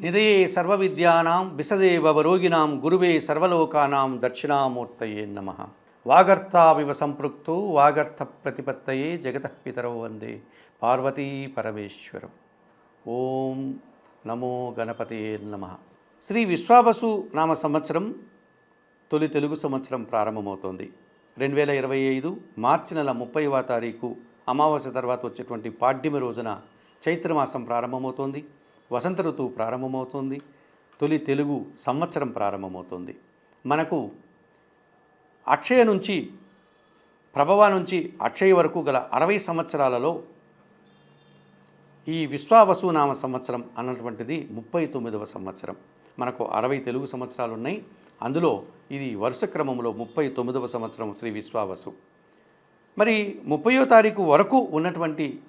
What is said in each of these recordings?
నిధయే సర్వవిద్యానాం విసజే భవరోగిణాం గురువే సర్వలోకానాం దక్షిణామూర్తయే నమ. వాగర్థావివ సంపృక్తు వాగర్థ ప్రతిపత్తయే జగత వందే. పార్వతీ పరమేశ్వరం. ఓం నమో గణపతియే నమ. శ్రీ విశ్వాబసు నామ సంవత్సరం తొలి తెలుగు సంవత్సరం ప్రారంభమవుతోంది. రెండు వేల ఇరవై ఐదు మార్చి నెల ముప్పైవ తారీఖు అమావాస్య తర్వాత వచ్చేటువంటి పాడ్యమి రోజున చైత్రమాసం ప్రారంభమవుతోంది. వసంత ఋతువు ప్రారంభమవుతోంది. తొలి తెలుగు సంవత్సరం ప్రారంభమవుతోంది. మనకు అక్షయ నుంచి ప్రభవ నుంచి అక్షయ వరకు గల అరవై సంవత్సరాలలో ఈ విశ్వావసునామ సంవత్సరం అన్నటువంటిది ముప్పై తొమ్మిదవ సంవత్సరం. మనకు అరవై తెలుగు సంవత్సరాలు ఉన్నాయి. అందులో ఇది వరుస క్రమంలో ముప్పై తొమ్మిదవ సంవత్సరం శ్రీ విశ్వావసు. మరి ముప్పయో తారీఖు వరకు ఉన్నటువంటి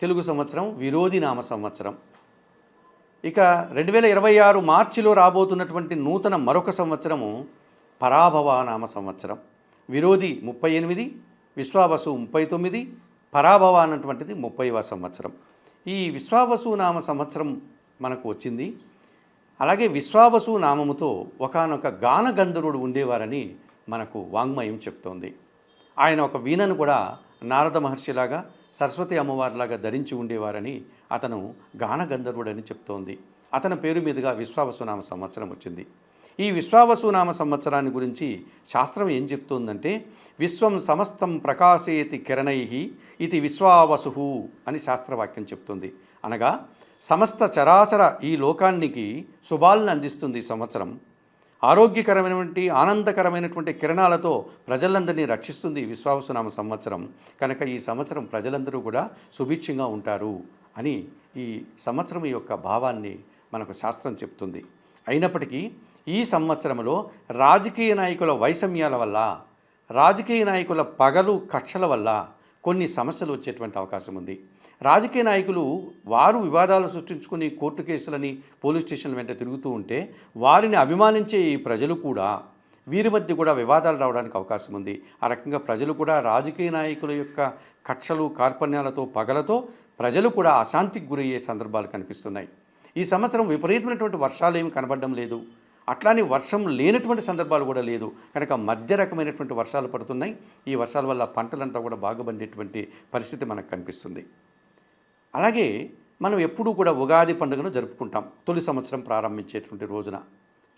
తెలుగు సంవత్సరం విరోధి నామ సంవత్సరం. ఇక రెండు వేల ఇరవై ఆరు మార్చిలో రాబోతున్నటువంటి నూతన మరొక సంవత్సరము పరాభవ నామ సంవత్సరం. విరోధి ముప్పై ఎనిమిది విశ్వావసు ముప్పై తొమ్మిది పరాభవ అన్నటువంటిది ముప్పైవ సంవత్సరం. ఈ విశ్వావసు నామ సంవత్సరం మనకు వచ్చింది. అలాగే విశ్వావసు నామముతో ఒకానొక గానగంధర్వుడు ఉండేవారని మనకు వాంగ్మయం చెప్తోంది. ఆయన ఒక వీణను కూడా నారద మహర్షిలాగా సరస్వతి అమ్మవారిలాగా ధరించి ఉండేవారని అతను గానగంధర్వుడని చెప్తోంది. అతని పేరు మీదుగా విశ్వావసునామ సంవత్సరం వచ్చింది. ఈ విశ్వావసునామ సంవత్సరాన్ని గురించి శాస్త్రం ఏం చెప్తోందంటే విశ్వం సమస్తం ప్రకాశయతి కిరణై ఇది విశ్వావసు అని శాస్త్రవాక్యం చెప్తుంది. అనగా సమస్త చరాచర ఈ లోకానికి శుభాలను అందిస్తుంది ఈ సంవత్సరం. ఆరోగ్యకరమైనటువంటి ఆనందకరమైనటువంటి కిరణాలతో ప్రజలందరినీ రక్షిస్తుంది ఈ విశ్వావసునామ సంవత్సరం. కనుక ఈ సంవత్సరం ప్రజలందరూ కూడా సుభిక్షంగా ఉంటారు అని ఈ సంవత్సరం యొక్క భావాన్ని మనకు శాస్త్రం చెప్తుంది. అయినప్పటికీ ఈ సంవత్సరంలో రాజకీయ నాయకుల వైషమ్యాల వల్ల రాజకీయ నాయకుల పగలు కక్షల వల్ల కొన్ని సమస్యలు వచ్చేటువంటి అవకాశం ఉంది. రాజకీయ నాయకులు వారు వివాదాలు సృష్టించుకుని కోర్టు కేసులని పోలీస్ స్టేషన్ల వెంట తిరుగుతూ ఉంటే వారిని అభిమానించే ఈ ప్రజలు కూడా వీరి మధ్య కూడా వివాదాలు రావడానికి అవకాశం ఉంది. ఆ రకంగా ప్రజలు కూడా రాజకీయ నాయకుల యొక్క కక్షలు కార్పణ్యాలతో పగలతో ప్రజలు కూడా అశాంతికి గురయ్యే సందర్భాలు కనిపిస్తున్నాయి. ఈ సంవత్సరం విపరీతమైనటువంటి వర్షాలు ఏమి కనబడడం లేదు. అట్లానే వర్షం లేనటువంటి సందర్భాలు కూడా లేదు. కనుక మధ్య రకమైనటువంటి వర్షాలు పడుతున్నాయి. ఈ వర్షాల వల్ల పంటలంతా కూడా బాగుపడేటువంటి పరిస్థితి మనకు కనిపిస్తుంది. అలాగే మనం ఎప్పుడూ కూడా ఉగాది పండుగను జరుపుకుంటాం. తొలి సంవత్సరం ప్రారంభించేటువంటి రోజున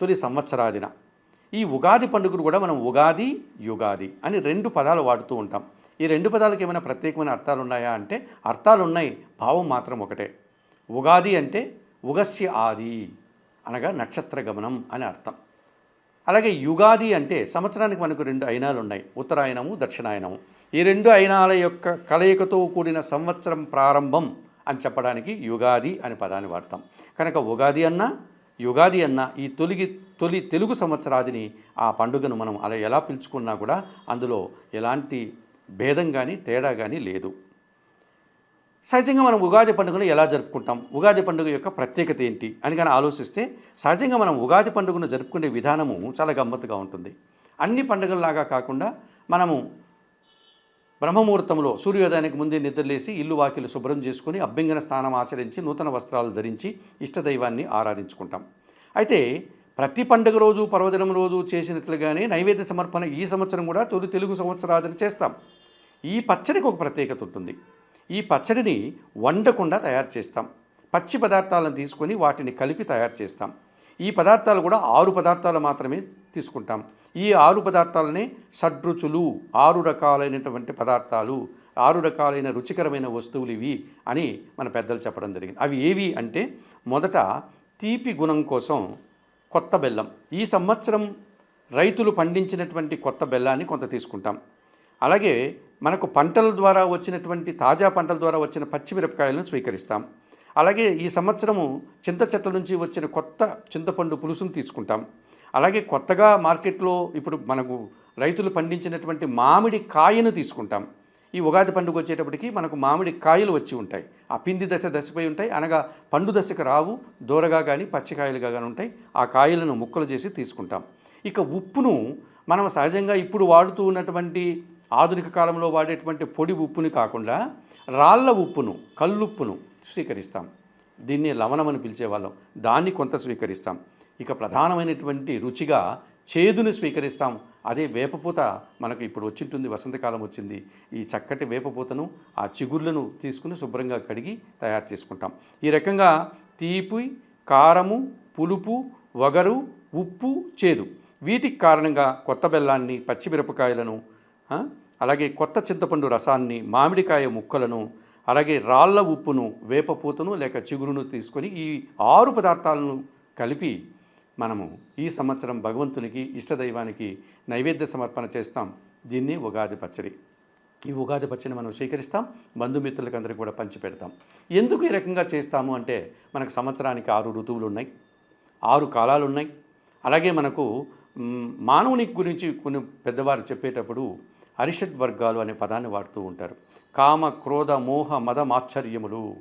తొలి సంవత్సరాదిన. ఈ ఉగాది పండుగను కూడా మనం ఉగాది యుగాది అని రెండు పదాలు వాడుతూ ఉంటాం. ఈ రెండు పదాలకు ఏమైనా ప్రత్యేకమైన అర్థాలు ఉన్నాయా అంటే అర్థాలు ఉన్నాయి భావం మాత్రం ఒకటే. ఉగాది అంటే ఉగస్య ఆది అనగా నక్షత్ర గమనం అని అర్థం. అలాగే యుగాది అంటే సంవత్సరానికి మనకు రెండు అయినాలు ఉన్నాయి. ఉత్తరాయణము దక్షిణాయనము. ఈ రెండు అయినాల యొక్క కలయికతో కూడిన సంవత్సరం ప్రారంభం అని చెప్పడానికి యుగాది అనే పదాన్ని వాడతాం. కనుక ఉగాది అన్నా యుగాది అన్న ఈ తొలిగి తొలి తెలుగు సంవత్సరాదిని ఆ పండుగను మనం అలా ఎలా పిలుచుకున్నా కూడా అందులో ఎలాంటి భేదం కానీ తేడా కానీ లేదు. సహజంగా మనం ఉగాది పండుగను ఎలా జరుపుకుంటాం? ఉగాది పండుగ యొక్క ప్రత్యేకత ఏంటి? అని కానీ ఆలోచిస్తే సహజంగా మనం ఉగాది పండుగను జరుపుకునే విధానము చాలా గమ్మత్తుగా ఉంటుంది. అన్ని పండుగల్లాగా కాకుండా మనము బ్రహ్మముహూర్తంలో సూర్యోదయానికి ముందే నిద్రలేసి ఇల్లు వాకిలు శుభ్రం చేసుకుని అభ్యంగన స్నానం ఆచరించి నూతన వస్త్రాలు ధరించి ఇష్టదైవాన్ని ఆరాధించుకుంటాం. అయితే ప్రతి పండుగ రోజు పర్వదినం రోజు చేసినట్లుగానే నైవేద్య సమర్పణ ఈ సంవత్సరం కూడా తొలి తెలుగు సంవత్సరాదని చేస్తాం. ఈ పచ్చడికి ఒక ప్రత్యేకత ఉంటుంది. ఈ పచ్చడిని వండకుండా తయారు చేస్తాం. పచ్చి పదార్థాలను తీసుకొని వాటిని కలిపి తయారు చేస్తాం. ఈ పదార్థాలు కూడా ఆరు పదార్థాలు మాత్రమే తీసుకుంటాం. ఈ ఆరు పదార్థాలనే షడ్రుచులు ఆరు రకాలైనటువంటి పదార్థాలు ఆరు రకాలైన రుచికరమైన వస్తువులు ఇవి అని మన పెద్దలు చెప్పడం జరిగింది. అవి ఏవి అంటే మొదట తీపి గుణం కోసం కొత్త బెల్లం. ఈ సంవత్సరం రైతులు పండించినటువంటి కొత్త బెల్లాన్ని కొంత తీసుకుంటాం. అలాగే మనకు పంటల ద్వారా వచ్చినటువంటి తాజా పంటల ద్వారా వచ్చిన పచ్చిమిరపకాయలను స్వీకరిస్తాం. అలాగే ఈ సంవత్సరము చింత చెట్ల నుంచి వచ్చిన కొత్త చింతపండు పులుసును తీసుకుంటాం. అలాగే కొత్తగా మార్కెట్లో ఇప్పుడు మనకు రైతులు పండించినటువంటి మామిడి కాయను తీసుకుంటాం. ఈ ఉగాది పండుగ వచ్చేటప్పటికి మనకు మామిడి కాయలు వచ్చి ఉంటాయి. ఆ పిండి దశ దశపై ఉంటాయి. అనగా పండు దశకు రావు దూరగా కానీ పచ్చికాయలుగా కానీ ఉంటాయి. ఆ కాయలను ముక్కలు చేసి తీసుకుంటాం. ఇక ఉప్పును మనం సహజంగా ఇప్పుడు వాడుతూ ఉన్నటువంటి ఆధునిక కాలంలో వాడేటువంటి పొడి ఉప్పుని కాకుండా రాళ్ళ ఉప్పును కల్లుప్పును స్వీకరిస్తాం. దీన్ని లవణం అని పిలిచేవాళ్ళం. దాన్ని కొంత స్వీకరిస్తాం. ఇక ప్రధానమైనటువంటి రుచిగా చేదుని స్వీకరిస్తాం. అదే వేపపూత మనకు ఇప్పుడు వచ్చింటుంది వసంతకాలం వచ్చింది. ఈ చక్కటి వేపపూతను ఆ చిగుర్లను తీసుకుని శుభ్రంగా కడిగి తయారు చేసుకుంటాం. ఈ రకంగా తీపి కారము పులుపు వగరు ఉప్పు చేదు వీటికి కారణంగా కొత్త బెల్లాన్ని పచ్చిమిరపకాయలను అలాగే కొత్త చింతపండు రసాన్ని మామిడికాయ ముక్కలను అలాగే రాళ్ళ ఉప్పును వేపపూతను లేక చిగురును తీసుకొని ఈ ఆరు పదార్థాలను కలిపి మనము ఈ సంవత్సరం భగవంతునికి ఇష్టదైవానికి నైవేద్య సమర్పణ చేస్తాం. దీన్ని ఉగాది పచ్చడి. ఈ ఉగాది పచ్చడిని మనం స్వీకరిస్తాం. బంధుమిత్రులకు అందరికీ కూడా పంచిపెడతాం. ఎందుకు ఈ రకంగా చేస్తాము అంటే మనకు సంవత్సరానికి ఆరు ఋతువులు ఉన్నాయి. ఆరు కాలాలు ఉన్నాయి. అలాగే మనకు మానవునికి మానవుని గురించి కొన్ని పెద్దవారు చెప్పేటప్పుడు అరిషడ్ వర్గాలు అనే పదాన్ని వాడుతూ ఉంటారు. కామ క్రోధ మోహ మద మాశ్చర్యములు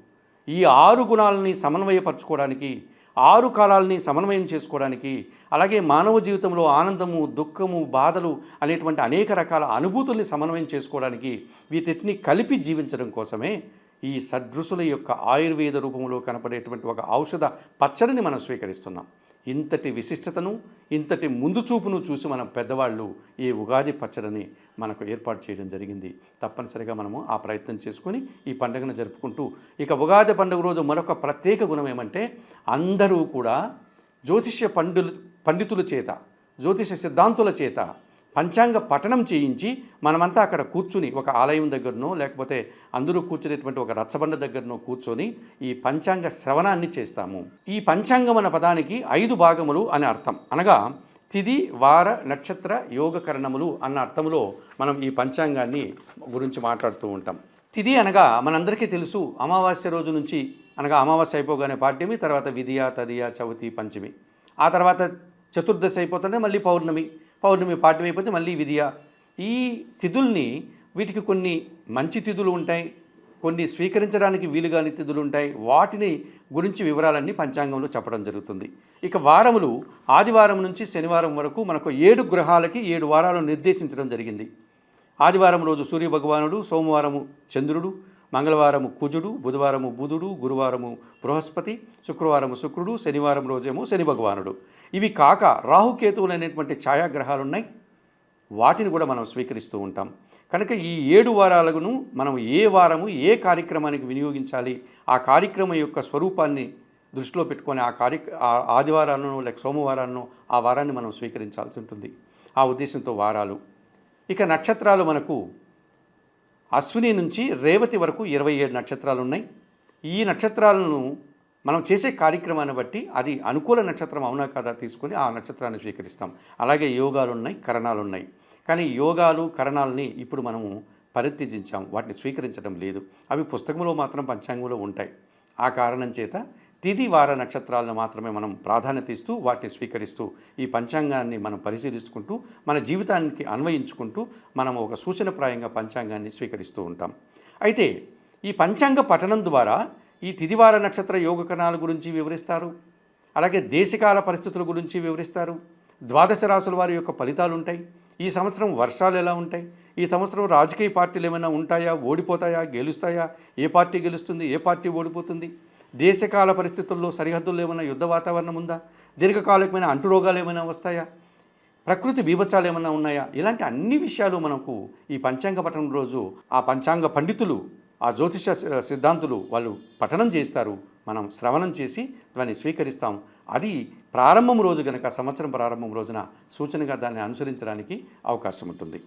ఈ ఆరు గుణాలని సమన్వయపరచుకోవడానికి ఆరు కాలాలని సమన్వయం చేసుకోవడానికి అలాగే మానవ జీవితంలో ఆనందము దుఃఖము బాధలు అనేటువంటి అనేక రకాల అనుభూతుల్ని సమన్వయం చేసుకోవడానికి వీటిని కలిపి జీవించడం కోసమే ఈ సదృశుల యొక్క ఆయుర్వేద రూపంలో కనపడేటువంటి ఒక ఔషధ పచ్చడిని మనం స్వీకరిస్తున్నాం. ఇంతటి విశిష్టతను ఇంతటి ముందు చూపును చూసి మన పెద్దవాళ్ళు ఈ ఉగాది పచ్చడిని మనకు ఏర్పాటు చేయడం జరిగింది. తప్పనిసరిగా మనము ఆ ప్రయత్నం చేసుకొని ఈ పండుగను జరుపుకుంటూ ఇక ఉగాది పండుగ రోజు మరొక ప్రత్యేక గుణం ఏమంటే అందరూ కూడా జ్యోతిష్య పండులు పండితుల చేత జ్యోతిష సిద్ధాంతుల చేత పంచాంగ పఠనం చేయించి మనమంతా అక్కడ కూర్చుని ఒక ఆలయం దగ్గరనో లేకపోతే అందరూ కూర్చునేటువంటి ఒక రచ్చబండ దగ్గరనో కూర్చొని ఈ పంచాంగ శ్రవణాన్ని చేస్తాము. ఈ పంచాంగం అన్న పదానికి ఐదు భాగములు అనే అర్థం. అనగా తిది వార నక్షత్ర యోగకరణములు అన్న అర్థములో మనం ఈ పంచాంగాన్ని గురించి మాట్లాడుతూ ఉంటాం. తిది అనగా మనందరికీ తెలుసు అమావాస్య రోజు నుంచి అనగా అమావాస్య అయిపోగానే పాఠ్యమి తర్వాత విధియ తదియ చవితి పంచమి. ఆ తర్వాత చతుర్దశి అయిపోతుంటే మళ్ళీ పౌర్ణమి. పౌర్ణమి పాఠ్యం అయిపోతే మళ్ళీ విధియ. ఈ తిథుల్ని వీటికి కొన్ని మంచి తిథులు ఉంటాయి కొన్ని స్వీకరించడానికి వీలుగాని తిథులు ఉంటాయి. వాటిని గురించి వివరాలన్నీ పంచాంగంలో చెప్పడం జరుగుతుంది. ఇక వారములు ఆదివారం నుంచి శనివారం వరకు మనకు ఏడు గ్రహాలకి ఏడు వారాలు నిర్దేశించడం జరిగింది. ఆదివారం రోజు సూర్య భగవానుడు సోమవారము చంద్రుడు మంగళవారము కుజుడు బుధవారము బుధుడు గురువారము బృహస్పతి శుక్రవారము శుక్రుడు శనివారం రోజేమో శని భగవానుడు. ఇవి కాక రాహుకేతువులు అనేటువంటి ఛాయాగ్రహాలు ఉన్నాయి వాటిని కూడా మనం స్వీకరిస్తూ ఉంటాం. కనుక ఈ ఏడు వారాలను మనం ఏ వారము ఏ కార్యక్రమానికి వినియోగించాలి ఆ కార్యక్రమం యొక్క స్వరూపాన్ని దృష్టిలో పెట్టుకొని ఆ కార్య ఆ ఆదివారాలను లేక సోమవారాలను ఆ వారాన్ని మనం స్వీకరించాల్సి ఉంటుంది. ఆ ఉద్దేశంతో వారాలు. ఇక నక్షత్రాలు మనకు అశ్విని నుంచి రేవతి వరకు ఇరవై ఏడు నక్షత్రాలు ఉన్నాయి ఈ నక్షత్రాలను మనం చేసే కార్యక్రమాన్ని బట్టి అది అనుకూల నక్షత్రం అవునా కాదా తీసుకొని ఆ నక్షత్రాన్ని స్వీకరిస్తాం. అలాగే యోగాలు ఉన్నాయి కరణాలు ఉన్నాయి కానీ యోగాలు కరణాలని ఇప్పుడు మనము పరిత్యజించాం. వాటిని స్వీకరించడం లేదు. అవి పుస్తకంలో మాత్రం పంచాంగంలో ఉంటాయి. ఆ కారణం చేత తిది వార నక్షత్రాలను మాత్రమే మనం ప్రాధాన్యత ఇస్తూ వాటిని స్వీకరిస్తూ ఈ పంచాంగాన్ని మనం పరిశీలించుకుంటూ మన జీవితానికి అన్వయించుకుంటూ మనం ఒక సూచనప్రాయంగా పంచాంగాన్ని స్వీకరిస్తూ ఉంటాం. అయితే ఈ పంచాంగ పఠనం ద్వారా ఈ తిదివార నక్షత్ర యోగ కణాల గురించి వివరిస్తారు? అలాగే దేశకాల పరిస్థితుల గురించి వివరిస్తారు? ద్వాదశ రాసుల వారి యొక్క ఫలితాలు ఉంటాయి ఈ సంవత్సరం వర్షాలు ఎలా ఉంటాయి? ఈ సంవత్సరం రాజకీయ పార్టీలు ఏమైనా ఉంటాయా? ఓడిపోతాయా? గెలుస్తాయా? ఏ పార్టీ గెలుస్తుంది? ఏ పార్టీ ఓడిపోతుంది? దేశకాల పరిస్థితుల్లో సరిహద్దుల్లో ఏమైనా యుద్ధ వాతావరణం ఉందా? దీర్ఘకాలికమైన అంటురోగాలు ఏమైనా వస్తాయా? ప్రకృతి బీభత్సాలు ఏమైనా ఉన్నాయా? ఇలాంటి అన్ని విషయాలు మనకు ఈ పంచాంగ పఠనం రోజు ఆ పంచాంగ పండితులు ఆ జ్యోతిష సిద్ధాంతులు వాళ్ళు పఠనం చేస్తారు. మనం శ్రవణం చేసి దాన్ని స్వీకరిస్తాం. అది ప్రారంభం రోజు గనక సంవత్సరం ప్రారంభం రోజున సూచనగా దాన్ని అనుసరించడానికి అవకాశం ఉంటుంది.